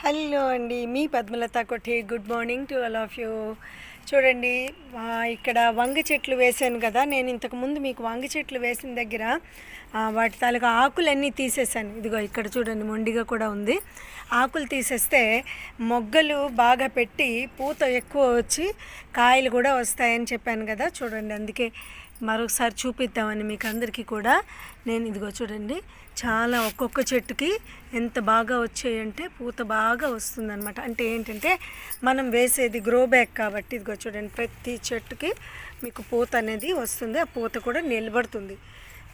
Hello అండి మీ పద్మలత కొట్టి good morning to all of you. చూడండి ఇక్కడ వంగ చెట్లు వేసాను కదా నేను ఇంతకుముందు మీకు వంగ చెట్లు వేసిన దగ్గర వాటి తాలూకా ఆకులన్నీ తీసేసాను ఇదిగో ఇక్కడ చూడండి మొండిగా కూడా ఉంది. ఆకులు తీసేస్తే మొగ్గలు బాగా పెట్టి పూత ఎక్కువ వచ్చి కాయలు కూడా వస్తాయని చెప్పాను కదా చూడండి. అందుకే మరొకసారి చూపిద్దామని మీకు అందరికీ కూడా. నేను ఇదిగో చూడండి చాలా ఒక్కొక్క చెట్టుకి ఎంత బాగా వచ్చాయంటే పూత బాగా వస్తుందన్నమాట. అంటే ఏంటంటే మనం వేసేది గ్రో బ్యాగ్ కాబట్టి ఇదిగో చూడండి ప్రతి చెట్టుకి మీకు పూత అనేది వస్తుంది. ఆ పూత కూడా నిలబడుతుంది.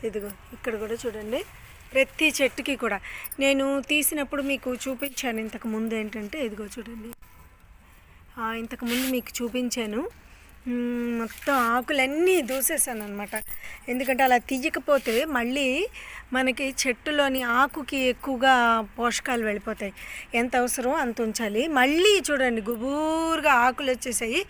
ఇదిగో ఇక్కడ కూడా చూడండి ప్రతి చెట్టుకి కూడా. నేను తీసినప్పుడు మీకు చూపించాను ఇంతకు ముందు ఏంటంటే ఇదిగో చూడండి. ఇంతకుముందు మీకు చూపించాను. మొత్తం ఆకులన్నీ దూసేసాను అనమాట ఎందుకంటే అలా తీయకపోతే మళ్ళీ మనకి చెట్టులోని ఆకుకి ఎక్కువగా పోషకాలు వెళ్ళిపోతాయి. ఎంత అవసరమో అంత ఉంచాలి. మళ్ళీ చూడండి గుబూరుగా ఆకులు వచ్చేసాయి.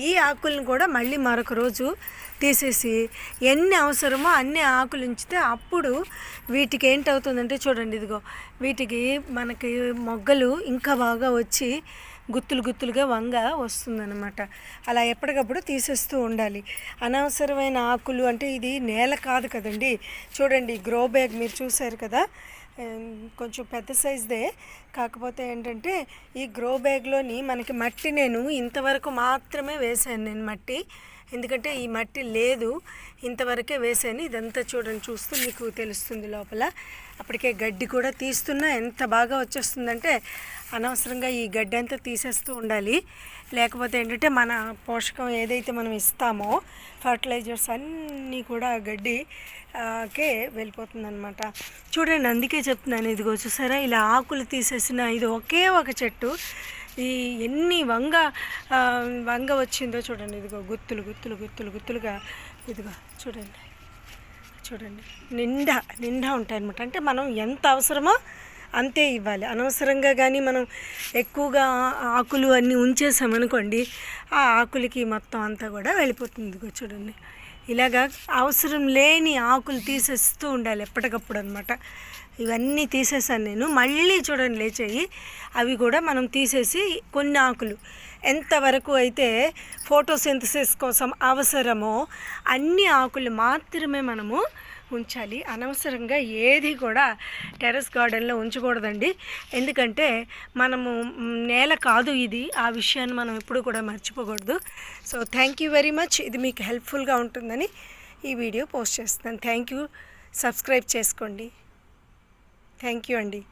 ఈ ఆకులను కూడా మళ్ళీ మరొక రోజు తీసేసి ఎన్ని అవసరమో అన్ని ఆకులు ఉంచితే అప్పుడు వీటికి ఏంటవుతుందంటే చూడండి ఇదిగో. వీటికి మనకి మొగ్గలు ఇంకా బాగా వచ్చి గుత్తులు గుత్తులుగా వంగ వస్తుందన్నమాట. అలా ఎప్పటికప్పుడు తీసేస్తూ ఉండాలి. అనవసరమైన ఆకులు అంటే ఇది నేల కాదు కదండి. చూడండి గ్రో బ్యాగ్ మీరు చూసారు కదా? కొంచెం పెద్ద సైజ్దే. కాకపోతే ఏంటంటే ఈ గ్రో బ్యాగ్లోని మనకి మట్టి నేను ఇంతవరకు మాత్రమే వేసాను నేను మట్టి. ఎందుకంటే ఈ మట్టి లేదు. ఇంతవరకే వేసాను ఇదంతా చూడండి చూస్తూ మీకు తెలుస్తుంది లోపల. అప్పటికే గడ్డి కూడా తీస్తున్నా. ఎంత బాగా వచ్చేస్తుందంటే అనవసరంగా ఈ గడ్డి అంతా తీసేస్తూ ఉండాలి. లేకపోతే ఏంటంటే మన పోషకం ఏదైతే మనం ఇస్తామో ఫర్టిలైజర్స్ అన్నీ కూడా గడ్డికే వెళ్ళిపోతుందన్నమాట. చూడండి అందుకే చెప్తున్నాను. ఇదిగో చూసారా? ఇలా ఆకులు తీసేసిన ఇది ఒకే ఒక చెట్టు. ఈ ఎన్ని వంగ వంగ వచ్చిందో చూడండి. ఇదిగో గుత్తులు గుత్తులు గుత్తులు గుత్తులుగా ఇదిగో చూడండి. చూడండి. నిండా నిండా ఉంటాయన్నమాట. అంటే మనం ఎంత అవసరమో అంతే ఇవ్వాలి. అనవసరంగా కానీ మనం ఎక్కువగా ఆకులు అన్నీ ఉంచేసామనుకోండి ఆ ఆకులకి మొత్తం అంతా కూడా వెళ్ళిపోతుంది. ఇదిగో చూడండి. ఇలాగా అవసరం లేని ఆకులు తీసేస్తూ ఉండాలి ఎప్పటికప్పుడు అనమాట ఇవన్నీ తీసేసాను నేను. మళ్ళీ చూడండి లేచేయి. అవి కూడా మనం తీసేసి కొన్ని ఆకులు. ఎంతవరకు అయితే ఫోటోసింథసిస్ కోసం అవసరమో అన్ని ఆకులు మాత్రమే మనము ఉంచాలి. అనవసరంగా ఏది కూడా టెర్రస్ గార్డెన్లో ఉంచకూడదండి. ఎందుకంటే మనము నేల కాదు ఇది. ఆ విషయాన్ని మనం ఎప్పుడు కూడా మర్చిపోకూడదు. So thank you very much. ఇది మీకు హెల్ప్ఫుల్గా ఉంటుందని ఈ వీడియో పోస్ట్ చేస్తున్నాను. Thank you. సబ్స్క్రైబ్ చేసుకోండి. థ్యాంక్ యూ అండి.